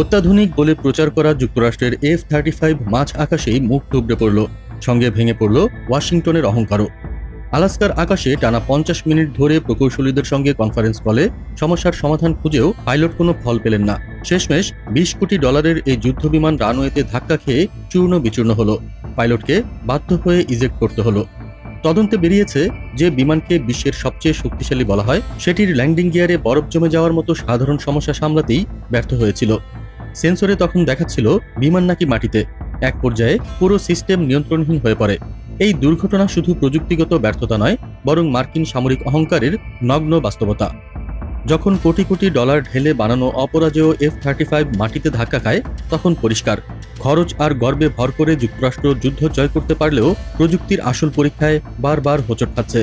অত্যাধুনিক বলে প্রচার করা যুক্তরাষ্ট্রের এফ থার্টি ফাইভ মাঝ আকাশেই মুখ থুবড়ে পড়ল, সঙ্গে ভেঙে পড়ল ওয়াশিংটনের অহংকারও। আলাস্কার আকাশে টানা পঞ্চাশ মিনিট ধরে প্রকৌশলীদের সঙ্গে কনফারেন্স কলে সমস্যার সমাধান খুঁজেও পাইলট কোনো ফল পেলেন না। শেষমেশ বিশ কোটি ডলারের এই যুদ্ধবিমান রানওয়েতে ধাক্কা খেয়ে চূর্ণ বিচূর্ণ হলো। পাইলটকে বাধ্য হয়ে ইজেক্ট করতে হলো। তদন্তে বেরিয়েছে যে বিমানকে বিশ্বের সবচেয়ে শক্তিশালী বলা হয়, সেটির ল্যান্ডিং গিয়ারে বরফ জমে যাওয়ার মতো সাধারণ সমস্যা সামলাতেই ব্যর্থ হয়েছিল। সেন্সরে তখন দেখাচ্ছিল বিমান নাকি মাটিতে। এক পর্যায়ে পুরো সিস্টেম নিয়ন্ত্রণহীন হয়ে পড়ে। এই দুর্ঘটনা শুধু প্রযুক্তিগত ব্যর্থতা নয়, বরং মার্কিন সামরিক অহংকারের নগ্ন বাস্তবতা। যখন কোটি কোটি ডলার ঢেলে বানানো অপরাজেয় এফ থার্টি ফাইভ মাটিতে ধাক্কা খায়, তখন পরিষ্কার। খরচ আর গর্বে ভর করে যুক্তরাষ্ট্র যুদ্ধ জয় করতে পারলেও প্রযুক্তির আসল পরীক্ষায় বারবার হোঁচট খাচ্ছে।